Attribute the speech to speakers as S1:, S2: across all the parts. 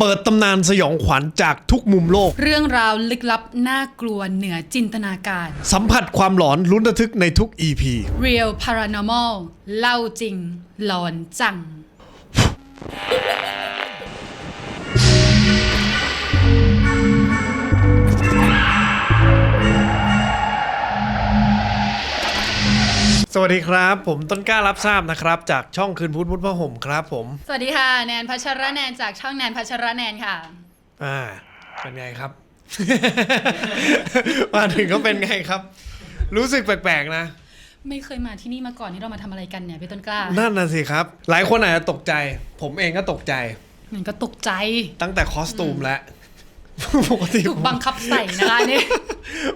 S1: เปิดตำนานสยองขวัญจากทุกมุมโลก
S2: เรื่องราวลึกลับน่ากลัวเหนือจินตนาการ
S1: สัมผัสความหลอนลุ้นระทึกในทุก EP
S2: Real Paranormal เล่าจริง หลอนจัง
S1: สวัสดีครับ ผมต้นกล้ารับทราบนะครับ จากช่องคืนพุธพุธพระห่มครับผม
S2: สวัสดีค่ะ แนนพัชรแนนจากช่องแนนพัชรแนนค่ะ
S1: อ่า เป็นไงครับ มาถึงก็เป็นไงครับ รู้สึกแปลกๆนะ
S2: ไม่เคยมาที่นี่มาก่อนที่เรามาทำอะไรกันเนี่ยพี่ต้นกล้า
S1: นั่นน่ะสิครับ หลายคนอาจจะตกใจ ผมเองก็ตกใจ
S2: มันก็ตกใจ
S1: ตั้งแต่คอสตูมแล้ว ปกติ
S2: ถูกบังคับใส่นะคะอันนี่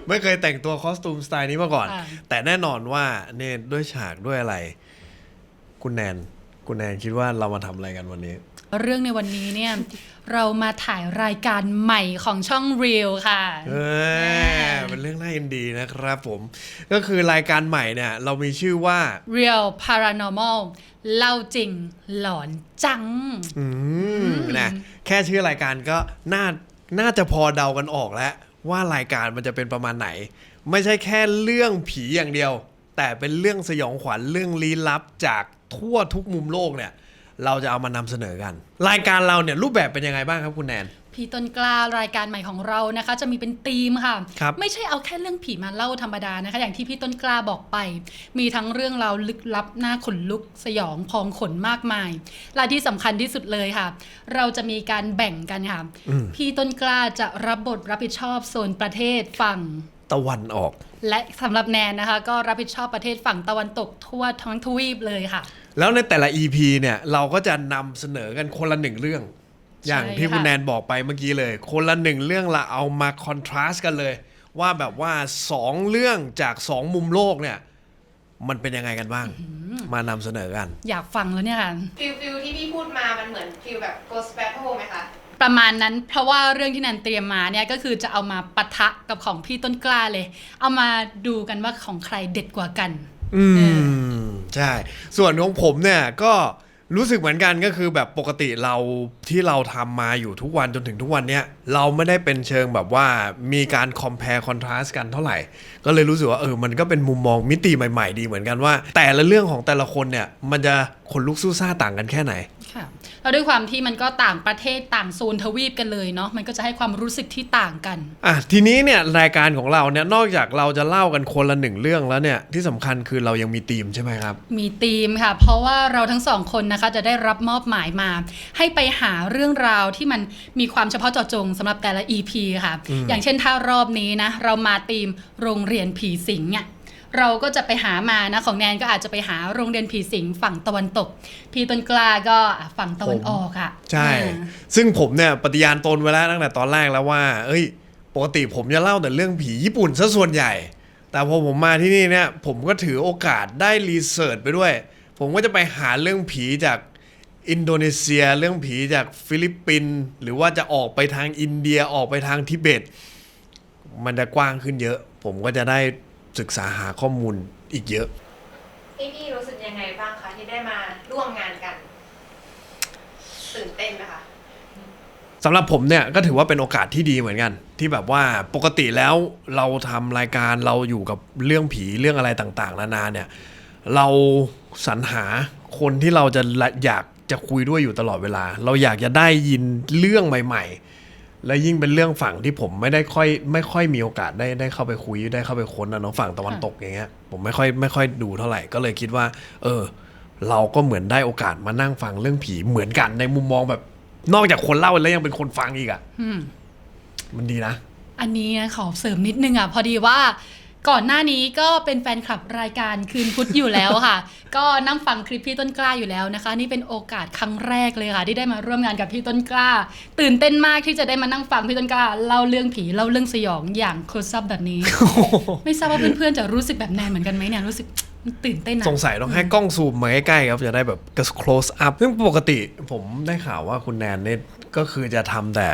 S1: ไม่เคยแต่งตัวคอสตูมสไตล์นี้มาก่อน
S2: ค่ะ
S1: แต่แน่นอนว่าเนี่ยด้วยฉากด้วยอะไร คุณแนน คุณแนนคิดว่าเรามาทำอะไรกันวันนี้
S2: เรื่องในวันนี้เนี่ยเรามาถ่ายรายการใหม่ของช่อง Real ค่ะ
S1: เออเป็นเรื่องน่ายินดีนะครับผม ก็คือรายการใหม่เนี่ย เรามีชื่อว่า
S2: Real Paranormal เล่าจริงหลอนจัง
S1: อืมนะแค่ชื่อรายการก็น่า น่าจะพอเดากันออกแล้วว่ารายการมันจะเป็นประมาณไหน ไม่ใช่แค่เรื่องผีอย่างเดียว แต่เป็นเรื่องสยองขวัญเรื่องลี้ลับจากทั่วทุกมุมโลกเนี่ย เราจะเอามานำเสนอกัน รายการเราเนี่ยรูปแบบเป็นยังไงบ้างครับคุณแนน
S2: พี่ต้นกล้ารายการใหม่ของเรานะคะ จะมีเป็นธีมค่ะ
S1: ครับ
S2: ไม่ใช่เอาแค่เรื่องผีมาเล่าธรรมดานะคะ อย่างที่พี่ต้นกล้าบอกไป มีทั้งเรื่องราวลึกลับหน้าขนลุกสยองพองขนมากมายและที่สำคัญที่สุดเลยค่ะ เราจะมีการแบ่งกันค่ะ
S1: อืม
S2: พี่ต้นกล้าจะรับบทรับผิดชอบโซนประเทศฝั่ง
S1: ตะวันออก
S2: และสำหรับแนนนะคะ ก็รับผิดชอบประเทศฝั่งตะวันตกทั่วทั้งทวีปเลยค่ะ
S1: แล้วในแต่ละ EP เนี่ยเราก็จะนำเสนอกันคนละหนึ่งเรื่อง อย่างที่
S2: ค่ะ
S1: คุณแนนบอกไปเมื่อกี้เลย คนละหนึ่งเรื่องละเอามาคอนทราสต์กันเลย ว่าแบบว่าสองเรื่องจากสองมุมโลกเนี่ยมันเป็นยังไงกันบ้าง มานำเสนอกัน
S2: อยากฟังแล้วเนี่ยค่ะ
S3: ฟิลฟิลที่พี่พูดมามันเหมือนฟิลแบบ Ghost Battle ไหมคะ
S2: ประมาณนั้น เพราะว่าเรื่องที่แนนเตรียมมาเนี่ยก็คือจะเอามาปะทะกับของพี่ต้นกล้าเลย เอามาดูกันว่าของใครเด็ดกว่ากัน
S1: อืมใช่ ส่วนของผมเนี่ยก็รู้สึกเหมือนกันก็คือแบบปกติเราที่เราทำมาอยู่ทุกวันจนถึงทุกวันเนี้ยเราไม่ได้เป็นเชิงแบบว่ามีการ compare contrast กันเท่าไหร่ ก็เลยรู้สึกว่าเออมันก็เป็นมุมมองมิติใหม่ ๆ ดีเหมือนกันว่า แต่ละเรื่องของแต่ละคนเนี่ยมันจะขนลุกสู้ซ่าต่างกันแค่ไหน
S2: ค่ะ แล้วด้วยความที่มันก็ต่างประเทศต่างโซนทวีปกันเลยเนาะมันก็จะให้ความรู้สึกที่ต่างกัน
S1: อะทีนี้เนี่ยรายการของเราเนี่ยนอกจากเราจะเล่ากันคนละหนึ่งเรื่องแล้วเนี่ยที่สำคัญคือเรายังมีธีมใช่ไหมครับ
S2: มีธีมค่ะ เพราะว่าเราทั้งสองคนนะคะจะได้รับมอบหมายมา ให้ไปหาเรื่องราวที่มันมีความเฉพาะเจาะจงสำหรับแต่ละ EP ค่ะอย่างเช่นถ้ารอบนี้นะเรามาธีมโรงเรียนผีสิงเนี่ย เราก็จะไปหามานะของแนนก็อาจจะไปหาโรงเรียนผีสิงฝั่งตะวันตก พี่ต้นกล้าก็อะฝั่งตะวันออกค่ะ
S1: ใช่
S2: อ่า
S1: ซึ่งผมเนี่ยปฏิญาณตนไว้แล้วตั้งแต่ตอนแรกแล้วว่า เอ้ย ปกติผมจะเล่าแต่เรื่องผีญี่ปุ่นซะส่วนใหญ่ แต่พอผมมาที่นี่เนี่ยผมก็ถือโอกาสได้รีเสิร์ชไปด้วย ผมก็จะไปหาเรื่องผีจากอินโดนีเซียเรื่องผีจากฟิลิปปินส์หรือว่าจะออกไปทางอินเดียออกไปทางทิเบต มันจะกว้างขึ้นเยอะ ผมก็จะได้ ศึกษาหาข้อมูลอีกเยอะ
S3: พี่พี่รู้สึกยังไงบ้างคะที่ได้มาร่วมงานกันตื่นเต้นไหมคะ
S1: สำหรับผมเนี่ยก็ถือว่าเป็นโอกาสที่ดีเหมือนกัน ที่แบบว่าปกติแล้วเราทำรายการเราอยู่กับเรื่องผีเรื่องอะไรต่างๆ นานาเนี่ย เราสรรหาคนที่เราจะละอยากจะคุยด้วยอยู่ตลอดเวลา เราอยากจะได้ยินเรื่องใหม่ ๆ และยิ่งเป็นเรื่องฝั่งที่ผมไม่ได้ค่อย ไม่ค่อยมีโอกาสได้ได้เข้าไปคุยได้เข้าไปค้นนะเนาะฝั่งตะวันตกอย่างเงี้ยผมไม่ค่อยไม่ค่อยดูเท่าไหร่ก็เลยคิดว่า เออ เราก็เหมือนได้โอกาสมานั่งฟังเรื่องผีเหมือนกันในมุมมองแบบ นอกจากคนเล่าแล้วยังเป็นคนฟังอีกอะ่ะ
S2: อืม
S1: มันดีนะ
S2: อันนี้นะขอเสริมนิดนึงอะ พอดีว่า ก่อนหน้านี้ก็เป็นแฟนคลับรายการคืนพุธอยู่แล้วค่ะ ก็นั่งฟังคลิปพี่ต้นกล้าอยู่แล้วนะคะ นี่เป็นโอกาสครั้งแรกเลยค่ะ ที่ได้มาร่วมงานกับพี่ต้นกล้า ตื่นเต้นมากที่จะได้มานั่งฟังพี่ต้นกล้าเล่าเรื่องผีเล่าเรื่องสยองอย่างโคซับแบบนี้ ไม่ทราบว่าเพื่อนๆจะรู้สึกแบบแนนเหมือนกันไหมเนี่ยรู้สึกตื่นเต้นอะ
S1: สงสัยต้องให้กล้องซูมมาใกล้ๆครับจะได้แบบ close up ซึ่งปกติผมได้ข่าวว่าคุณแนนเนี่ยก็คือจะทำแต่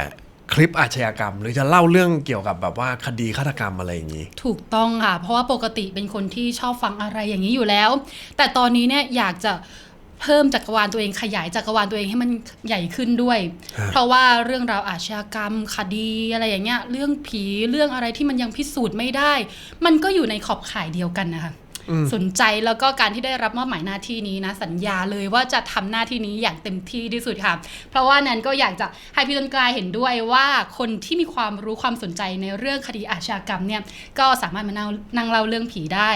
S1: คลิปอาชญากรรม หรือจะเล่าเรื่องเกี่ยวกับแบบว่าคดีฆาตกรรมอะไรอย่างนี้
S2: ถูกต้องค่ะ เพราะว่าปกติเป็นคนที่ชอบฟังอะไรอย่างนี้อยู่แล้ว แต่ตอนนี้เนี่ยอยากจะเพิ่มจักรวาลตัวเองขยายจักรวาลตัวเองให้มันใหญ่ขึ้นด้วย
S1: ฮะ
S2: เพราะว่าเรื่องราวอาชญากรรม คดีอะไรอย่างเงี้ย เรื่องผีเรื่องอะไรที่มันยังพิสูจน์ไม่ได้ มันก็อยู่ในขอบข่ายเดียวกันนะคะ
S1: อืม
S2: สนใจแล้วก็การที่ได้รับมอบหมายหน้าที่นี้นะสัญญาเลยว่าจะทำหน้าที่นี้อย่างเต็มที่ที่สุดค่ะ เพราะว่าแนนก็อยากจะให้พี่ต้นกลายเห็นด้วยว่าคนที่มีความรู้ความสนใจในเรื่องคดีอาชญากรรมเนี่ยก็สามารถมานั่งนั่งเล่าเรื่องผีได้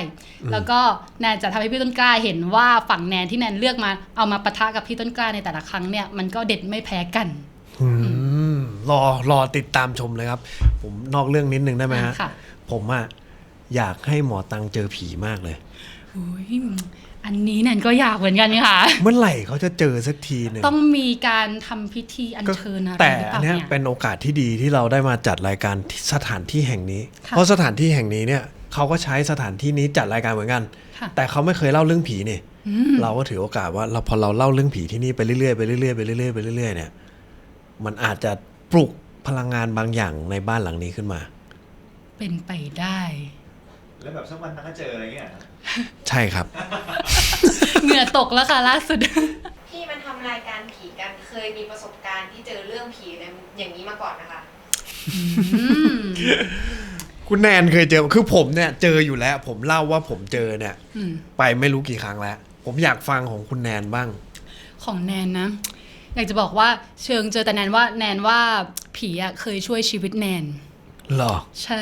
S2: แล้วก็แนนจะทำให้พี่ต้นกล้าเห็นว่าฝั่งแนนที่แนนเลือกมาเอามาปะทะกับพี่ต้นกล้าในแต่ละครั้งเนี่ยมันก็เด็ดไม่แพ้กัน
S1: อืมรอรอติดตามชมเลยครับ ผมนอกเรื่องนิดนึงได้ไหมฮะ
S2: ค่ะ
S1: ผมอะ อยากให้หมอตังเจอผีมากเลย
S2: อุ๊ยอันนี้แนนก็อยากเหมือนกันค่ะ
S1: เมื่อไหร่เขาจะเจอสักทีหนึ่ง
S2: ต้องมีการทำพิธีอัญเชิญอะไร
S1: แต่
S2: หรือเป
S1: อัน
S2: ล่า
S1: เนี้ย
S2: เนี่ย
S1: เป็นโอกาสที่ดีที่เราได้มาจัดรายการที่สถานที่แห่งนี้
S2: ค่ะ
S1: เพราะสถานที่แห่งนี้เนี่ยเขาก็ใช้สถานที่นี้จัดรายการเหมือนกัน
S2: ค่ะ
S1: แต่เขาไม่เคยเล่าเรื่องผีนี่
S2: อืม
S1: เราก็ถือโอกาสว่าเราพอเราเล่าเรื่องผีที่นี่ไปเรื่อยๆไปเรื่อยๆไปเรื่อยๆไปเรื่อยๆเนี่ย มันอาจจะปลุกพลังงานบางอย่างในบ้านหลังนี้ขึ้นมา
S2: เป็นไปได้
S4: แล้วแบบสักวันมันก็เจออะไรเงี้ย
S1: ใช่ครับ
S2: เหงื่อตกแล้วค่ะล่าสุด
S3: ที่มันทำรายการผีกันเคยมีประสบการณ์ที่เจอเรื่องผีอะไรอย่างนี้มาก่อนนะคะ
S2: อืม
S1: คุณแนนเคยเจอคือผมเนี่ยเจออยู่แล้ว ผมเล่าว่าผมเจอเนี่ย
S2: อืม
S1: ไปไม่รู้กี่ครั้งแล้ว ผมอยากฟังของคุณแนนบ้าง
S2: ของแนนนะ อยากจะบอกว่าเชิงเจอแต่แนนว่าแนนว่าผีอะเคยช่วยชีวิตแนน
S1: เหรอ
S2: ใช่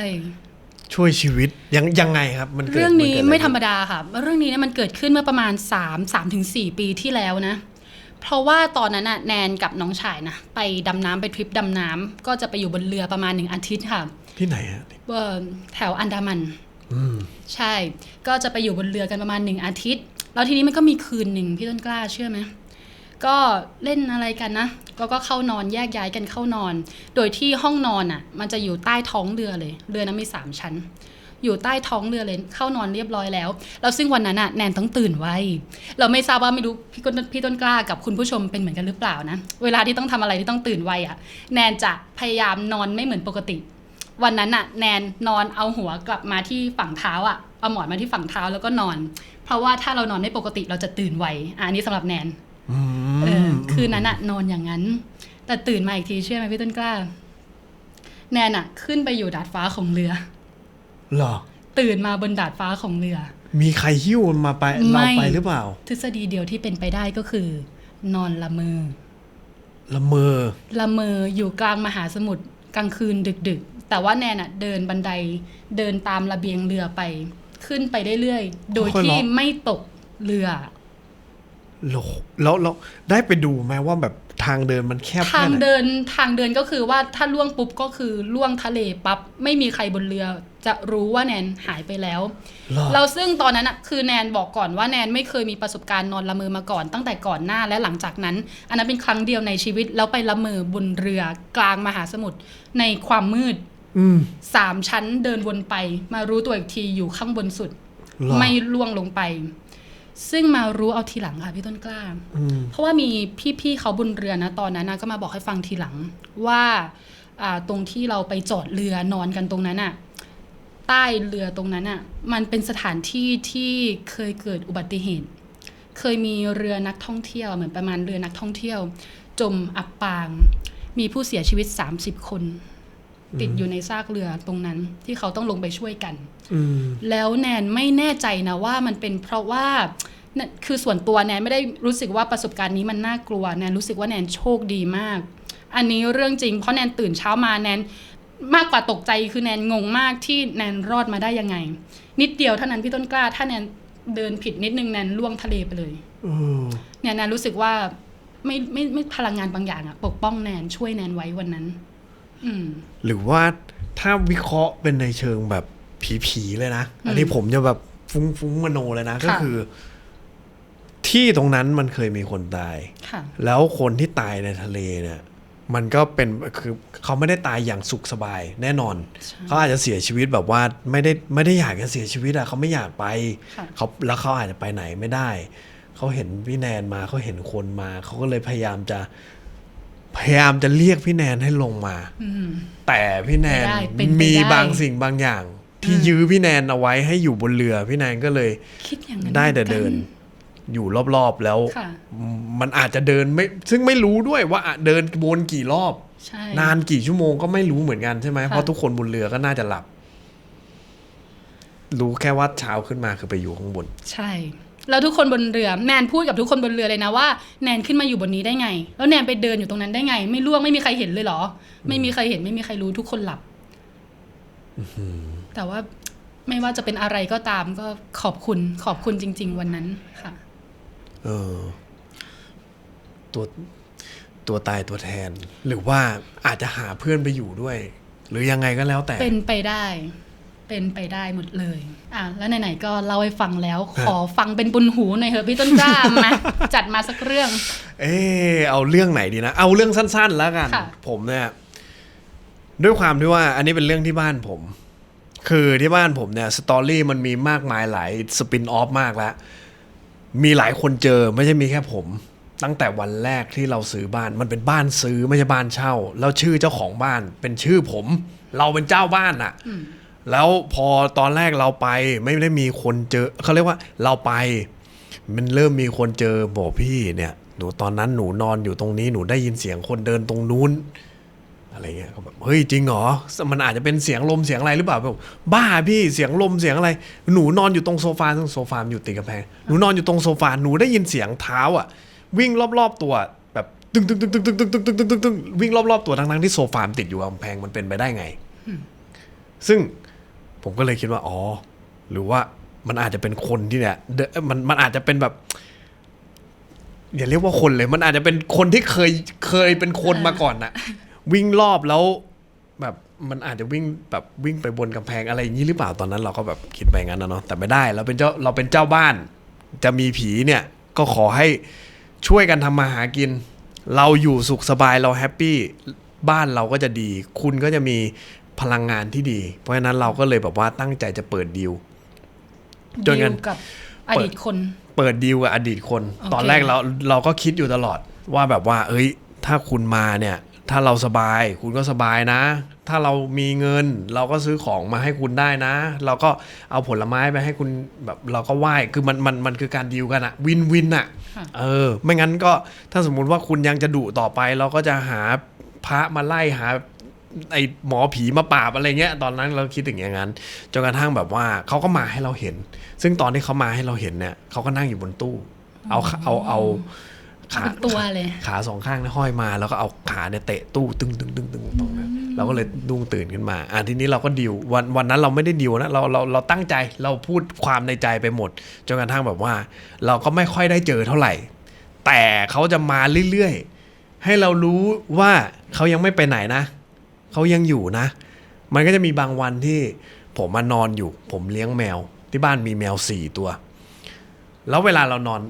S1: ช่วยชีวิตยังยังไงครับ มันเกิด
S2: เรื่องนี้
S1: เกิดอะ
S2: ไม่ธรรม
S1: ขึ้
S2: ดาค่ะ เรื่องนี้เนี่ยมันเกิดขึ้นเมื่อประมาณ 3 3ถึง4ปีที่แล้วนะ เพราะว่าตอนนั้นน่ะแนนกับน้องชายนะไปดำน้ำไปทริปดำน้ำก็จะไปอยู่บนเรือประมาณหนึ่งอาทิตย์ค่ะ
S1: นที่ไหนฮะ
S2: เอ่อแถวอันดามัน
S1: อืม
S2: ใช่ ก็จะไปอยู่บนเรือกันประมาณหนึ่งอาทิตย์ แล้วทีนี้มันก็มีคืนหนึ่งพี่ต้นกล้าเชื่อไหม ก็เล่นอะไรกันนะ ก็ก็เข้านอนแยกย้ายกันเข้านอน โดยที่ห้องนอนอะ มันจะอยู่ใต้ท้องเรือเลย เรือนั้นมีสามชั้น อยู่ใต้ท้องเรือเลยเข้านอนเรียบร้อยแล้วแล้วซึ่งวันนั้นอะแนนต้องตื่นไว้ เราไม่ทราบว่าไม่รู้พี่ต้นพี่ต้นกล้ากับคุณผู้ชมเป็นเหมือนกันหรือเปล่านะเวลาที่ต้องทำอะไรที่ต้องตื่นไวอะ แนนจะพยายามนอนไม่เหมือนปกติ วันนั้นน่ะ แนนนอนเอาหัวกลับมาที่ฝั่งเท้าอะเอาหมอนมาที่ฝั่งเท้าแล้วก็นอน เพราะว่าถ้าเรานอนไม่ปกติเราจะตื่นไวอันนี้สำหรับแนน เออ
S1: ม
S2: คืนนั้นอะนอนอย่างนั้น แต่ตื่นมาอีกทีเชื่อไหมพี่ต้นกล้า แนนอะขึ้นไปอยู่ดาดฟ้าของเรือ
S1: เหรอ
S2: ตื่นมาบนดาดฟ้าของเรือ
S1: มีใครหิ้วมันมาไป
S2: ไม่
S1: เราไปหรือเปล่า
S2: ทฤษฎีเดียวที่เป็นไปได้ก็คือ นอนละเมอ
S1: ละเมอ
S2: ละเมออยู่กลางมหาสมุทรกลางคืนดึก ๆ แต่ว่าแนนอะเดินบันไดเดินตามระเบียงเรือไป ขึ้นไปเรื่อยๆโดย
S1: ค่อยๆ
S2: ที่
S1: เลาะ
S2: ไม่ตกเรือ
S1: แล้วแล้วแล้วได้ไปดูไหมว่าแบบทางเดินมันแคบ
S2: ทา
S1: แค่
S2: ง
S1: ไหน
S2: เดินทางเดินก็คือว่าถ้าล่วงปุ๊บก็คือล่วงทะเลปั๊บไม่มีใครบนเรือ จะรู้ว่าแนนหายไปแล้ว
S1: เหรอ
S2: เราซึ่งตอนนั้นอะคือแนนบอกก่อนว่าแนนไม่เคยมีประสบการณ์นอนละเมอมาก่อน ตั้งแต่ก่อนหน้าและหลังจากนั้น อันนั้นเป็นครั้งเดียวในชีวิตแล้วไปละเมอบนเรือกลางมหาสมุทรในความมืด
S1: อืม
S2: สามชั้นเดินวนไป มารู้ตัวอีกทีอยู่ข้างบนสุด
S1: เหรอ
S2: ไม่ล่วงลงไป ซึ่งมารู้เอาทีหลังค่ะพี่ต้นกล้า
S1: อืม
S2: เพราะว่ามีพี่ๆเขาบนเรือนะตอนนั้นนะก็มาบอกให้ฟังทีหลังว่าอ่าตรงที่เราไปจอดเรือนอนกันตรงนั้นอะใต้เรือตรงนั้นอะมันเป็นสถานที่ที่เคยเกิดอุบัติเหตุ เคยมีเรือนักท่องเที่ยวเหมือนประมาณเรือนักท่องเที่ยว จมอับปาง มีผู้เสียชีวิต 30 คน ติดอยู่ในซากเรือตรงนั้นที่เขาต้องลงไปช่วยกัน
S1: อืม
S2: แล้วแนนไม่แน่ใจนะว่ามันเป็นเพราะว่านั่นคือส่วนตัวแนนไม่ได้รู้สึกว่าประสบการณ์นี้มันน่ากลัวแนนรู้สึกว่าแนนโชคดีมาก อันนี้เรื่องจริงเพราะแนนตื่นเช้ามาแนนมากกว่าตกใจคือแนนงงมากที่แนนรอดมาได้ยังไง นิดเดียวเท่านั้นพี่ต้นกล้า ถ้าแนนเดินผิดนิดนึงแนนล่วงทะเลไปเลย
S1: เออ
S2: เนี่ยแนนรู้สึกว่าไม่ไม่ไม่พลังงานบางอย่างอะปกป้องแนนช่วยแนนไว้วันนั้นอืม
S1: หรือว่าถ้าวิเคราะห์เป็นในเชิงแบบผีๆเลยนะ อันนี้ผมจะแบบฟุ้งฟุ้งมโนเลยนะ ก็
S2: ค่ะ
S1: คือ ที่ตรงนั้นมันเคยมีคนตาย
S2: ค่ะ
S1: แล้วคนที่ตายในทะเลเนี่ย มันก็เป็นคือเขาไม่ได้ตายอย่างสุขสบายแน่นอน
S2: ใช่
S1: เขาอาจจะเสียชีวิตแบบว่าไม่ได้ไม่ได้อยากจะเสียชีวิตอะเขาไม่อยากไป
S2: ค่ะ
S1: เขาแล้วเขาอาจจะไปไหนไม่ได้ เขาเห็นพี่แนนมาเขาเห็นคนมา เขาก็เลยพยายามจะ พยายามจะเรียกพี่แนนให้ลงมา
S2: อืม
S1: แต่พี่แนน
S2: ไม่ได้เป็นไป
S1: มี
S2: ได้
S1: บางสิ่งบางอย่าง ที่
S2: อืม
S1: ยื้อพี่แนนเอาไว้ให้อยู่บนเรือ พี่แนนก็เลย
S2: คิดอย่างนั้น
S1: ได้แต่
S2: หมือกั
S1: เดิน อยู่รอบๆแล้ว
S2: ค่ะ
S1: มันอาจจะเดินไม่ ซึ่งไม่รู้ด้วยว่าอะเดินวนกี่รอบ
S2: ใช่
S1: นานกี่ชั่วโมงก็ไม่รู้เหมือนกันใช่ไหม
S2: ค่ะ
S1: เพราะทุกคนบนเรือก็น่าจะหลับ รู้แค่ว่าเช้าขึ้นมาคือไปอยู่ข้างบน
S2: ใช่ แล้วทุกคนบนเรือแนนพูดกับทุกคนบนเรือเลยนะว่าแนนขึ้นมาอยู่บนนี้ได้ไง แล้วแนนไปเดินอยู่ตรงนั้นได้ไง ไม่ล่วงไม่มีใครเห็นเลยเหรอ ไม่มีใครเห็นไม่มีใครรู้ทุกคนหลับแต่ว่าไม่ว่าจะเป็นอะไรก็ตามก็ขอบคุณขอบคุณจริง ๆ วันนั้นค่ะ
S1: เออ ตัวตัวตายตัวแทน หรือว่าอาจจะหาเพื่อนไปอยู่ด้วย หรือยังไงก็แล้วแต่
S2: เป็นไปได้ เป็นไปได้หมดเลยอะแล้วไหนๆก็เล่าให้ฟังแล้ว ขอฟังเป็นบุญหูหน่อยเถอะพี่ต้นกล้ามาจัดมาสักเรื่อง
S1: เออเอาเรื่องไหนดีนะ เอาเรื่องสั้น ๆ แล้วกัน
S2: ค่ะ
S1: ผมเนี่ยด้วยความที่ว่าอันนี้เป็นเรื่องที่บ้านผม คือที่บ้านผมเนี่ยสตอรี่มันมีมากมายหลายสปินออฟมากแล้ว มีหลายคนเจอไม่ใช่มีแค่ผม ตั้งแต่วันแรกที่เราซื้อบ้านมันเป็นบ้านซื้อไม่ใช่บ้านเช่า แล้วชื่อเจ้าของบ้านเป็นชื่อผม เราเป็นเจ้าบ้านอะ
S2: อืม
S1: แล้วพอตอนแรกเราไปไม่ได้มีคนเจอเขาเรียกว่าเราไป มันเริ่มมีคนเจอบอกพี่เนี่ยหนูตอนนั้นหนูนอนอยู่ตรงนี้หนูได้ยินเสียงคนเดินตรงนู้นอะไรเงี้ยเขาแบบเฮ้ยจริงเหรอ มันอาจจะเป็นเสียงลมเสียงอะไรหรือเปล่าแบบบ้าพี่เสียงลมเสียงอะไร หนูนอนอยู่ตรงโซฟาซึ่งโซฟามอยู่ติดกำแพงหนูนอนอยู่ตรงโซฟาหนูได้ยินเสียงเท้าอะ วิ่งรอบๆตัวแบบตึงตึงตึงตึงตึงตึงตึงตึงตึงตึงตึงวิ่งรอบๆตัวทั้งๆที่โซฟามติดอยู่กับกำแพงมันเป็นไปได้ไง ซึ่ง ผมก็เลยคิดว่า อ๋อ หรือว่ามันอาจจะเป็นคนที่เนี่ยเดอะมันมันอาจจะเป็นแบบอย่าเรียกว่าคนเลย มันอาจจะเป็นคนที่เคยเคยเป็นคนมาก่อนน่ะ วิ่งรอบแล้ว แบบมันอาจจะวิ่งแบบวิ่งไปบนกำแพงอะไรอย่างนี้หรือเปล่าตอนนั้น เราก็แบบคิดไปงั้นนะเนาะแต่ไม่ได้เราเป็นเจ้าเราเป็นเจ้าบ้าน จะมีผีเนี่ย ก็ขอให้ช่วยกันทำมาหากิน เราอยู่สุขสบายเราแฮปปี้บ้านเราก็จะดี คุณก็จะมี พลังงานที่ดี เพราะฉะนั้นเราก็เลยแบบว่าตั้งใจจะเปิดดีลจนกัน
S2: ดีลกับอดีตคน
S1: เปิดดีลกับอดีตคน
S2: โอเค
S1: ตอนแรกเราเราก็คิดอยู่ตลอดว่าแบบว่า เอ้ย ถ้าคุณมาเนี่ย ถ้าเราสบายคุณก็สบายนะ ถ้าเรามีเงิน เราก็ซื้อของมาให้คุณได้นะ เราก็เอาผลไม้ไปให้คุณแบบเราก็ไหว้คือมันมันมันคือการดีลกันอะวินวินอะ
S2: ค่ะ
S1: เออ ไม่งั้นก็ถ้าสมมุติว่าคุณยังจะดุต่อไป เราก็จะหาพระมาไล่หา ไอหมอผีมาปราบอะไรเงี้ย ตอนนั้นเราคิดอย่างนั้นจนกระทั่งแบบว่าเขาก็มาให้เราเห็น ซึ่งตอนที่เขามาให้เราเห็นเนี่ยเขาก็นั่งอยู่บนตู้ เอาขาเอาเอาขา
S2: เป็นตัวเลย
S1: ขาสองข้างเนี่ยห้อยมา แล้วก็เอาขาเนี่ยเตะตู้ตึงตึงตึงตึงตรงนั้นเราก็เลยดุ้งตื่นขึ้นมาอะทีนี้เราก็ดิววันวันนั้นเราไม่ได้ดิวนะเราเราเราตั้งใจเราพูดความในใจไปหมดจนกระทั่งแบบว่า เราก็ไม่ค่อยได้เจอเท่าไหร่ แต่เขาจะมาเรื่อยๆให้เรารู้ว่าเขายังไม่ไปไหนนะ เขายังอยู่นะ มันก็จะมีบางวันที่ผมมานอนอยู่ ผมเลี้ยงแมว ที่บ้านมีแมวสี่ตัว แล้วเวลาเรานอน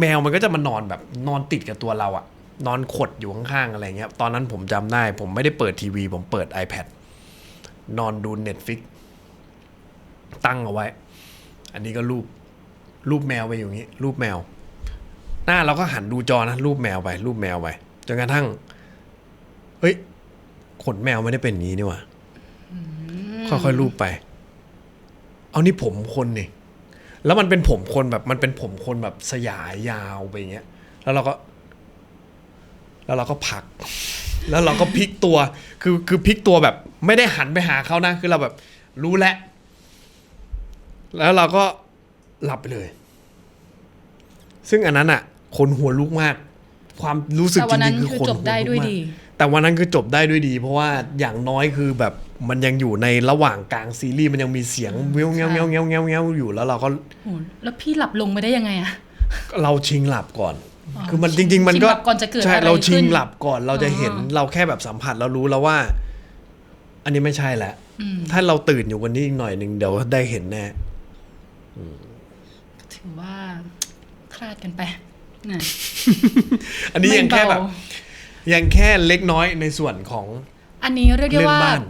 S1: แมวมันก็จะมานอนแบบนอนติดกับตัวเราอะนอนขดอยู่ข้างๆอะไรเงี้ย ตอนนั้นผมจำได้ ผมไม่ได้เปิดทีวี ผมเปิด iPad นอนดู Netflix ตั้งเอาไว้ อันนี้ก็รูปรูปแมวไปอยู่งนี้ รูปแมว หน้าเราก็หันดูจอนะ รูปแมวไป รูปแมวไปจนกระทั่งเฮ้ย ขนแมวไม่ได้เป็นอย่างนี้นี่หว่าค่อยๆรูปไป เอานี่ผมคนนี่แล้วมันเป็นผมคนแบบมันเป็นผมคนแบบสยายยาวไปอย่างเงี้ย แล้วเราก็ แล้วเราก็ผลัก แล้วเราก็พลิกตัว คือคือพลิกตัวแบบ ไม่ได้หันไปหาเขานะ คือเราแบบ รู้แล้วแล้วเราก็หลับไปเลย ซึ่งอันนั้นอะ คนหัวลุกมาก ความรู้สึก
S2: แต่
S1: จ
S2: วันนั้
S1: ริ
S2: น
S1: งๆคือ
S2: คือ
S1: คน
S2: จบได้
S1: หัลุก
S2: ด้วย
S1: มาก
S2: ดี
S1: แต่วันนั้นคือจบได้ด้วยดี เพราะว่าอย่างน้อยคือแบบมันยังอยู่ในระหว่างกลางซีรีส์มันยังมีเสียงเงี้ยวเงี้ยวเงี้ยวเงี้ยวเงี้ยวเงี้ยวอยู่แล้วเราก็
S2: โหแล้วพี่หลับลงไปได้ยังไงอะ
S1: เราชิงหลับก่อน
S2: อ๋อ
S1: คือมันจริง ๆ มันก็
S2: ชิงหลับก่อนจะเกิด
S1: ใช่
S2: อะไร
S1: เราชิง
S2: ขึ้น
S1: หลับก่อนเราจะเห็น
S2: อ๋อ
S1: เราแค่แบบสัมผัสเรารู้แล้วว่า อันนี้ไม่ใช่แหละ
S2: อืม
S1: ถ้าเราตื่นอยู่วันนี้อีกหน่อยหนึ่งเดี๋ยวได้เห็นแน่
S2: ถือว่า คลาดกันไปนะ
S1: อันนี้ยังแค่แบบ
S2: ไม่เา
S1: ยังแค่เล็กน้อยในส่วนของ
S2: อันนี้เรียกได้
S1: เรื่อง
S2: ว่า
S1: บ้าน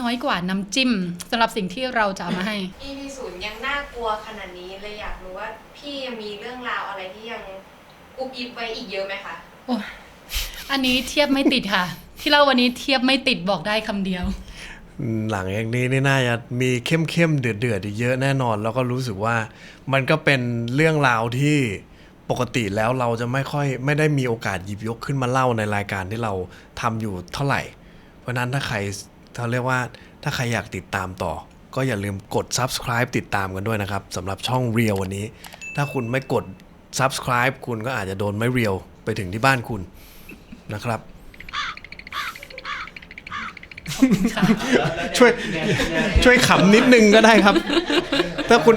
S2: น้อยกว่าน้ำจิ้มสำหรับสิ่งที่เราจะเอามาให้
S3: EP ศูนย์ยังน่ากลัวขนาดนี้เลยอยากรู้ว่าพี่ยังมีเรื่องราวอะไรที่ยังอุบอิบไว้อีกเยอะไหมคะ
S2: โอ้ยอันนี้เทียบไม่ติดค่ะ ที่เราวันนี้เทียบไม่ติดบอกได้คำเดียว
S1: หลังอย่างนี้นี่น่าจะมีเข้มเข้มๆเดือดเดือดๆอีกเยอะแน่นอน แล้วก็รู้สึกว่ามันก็เป็นเรื่องราวที่ ปกติแล้วเราจะไม่ค่อยไม่ได้มีโอกาสหยิบยกขึ้นมาเล่าในรายการที่เราทำอยู่เท่าไหร่ เพราะฉะนั้นถ้าใครเขาเรียกว่าถ้าใครอยากติดตามต่อ ก็อย่าลืมกด subscribe ติดตามกันด้วยนะครับสำหรับช่องเรียววันนี้ ถ้าคุณไม่กด subscribe คุณก็อาจจะโดนไม่เรียวไปถึงที่บ้านคุณนะครับช่วยช่วยขำนิดนึงก็ได้ครับ ถ้าคุณ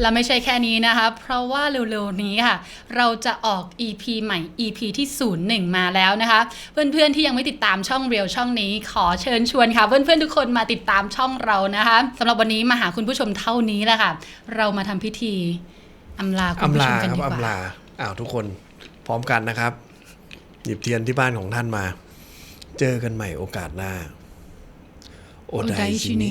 S2: และไม่ใช่แค่นี้นะคะ เพราะว่าเร็วๆนี้ค่ะ เราจะออก EP ใหม่ EP ที่ 01 มาแล้วนะคะ เพื่อนๆที่ยังไม่ติดตามช่องเรียวช่องนี้ขอเชิญชวนค่ะ เพื่อนๆทุกคนมาติดตามช่องเรานะคะสำหรับวันนี้มาหาคุณผู้ชมเท่านี้แหละค่ะ เรามาทำพิธีอำลาคุณผู้
S1: อำ
S2: ช
S1: ลาม
S2: กัน
S1: ครับ
S2: ดีกว่า
S1: อำลาอ้าวทุกคนพร้อมกันนะครับ หยิบเทียนที่บ้านของท่านมา เจอกันใหม่โอกาสหน้าโอ
S2: โอ
S1: ได
S2: ได
S1: ชิ
S2: ชิ
S1: นิ
S2: นิ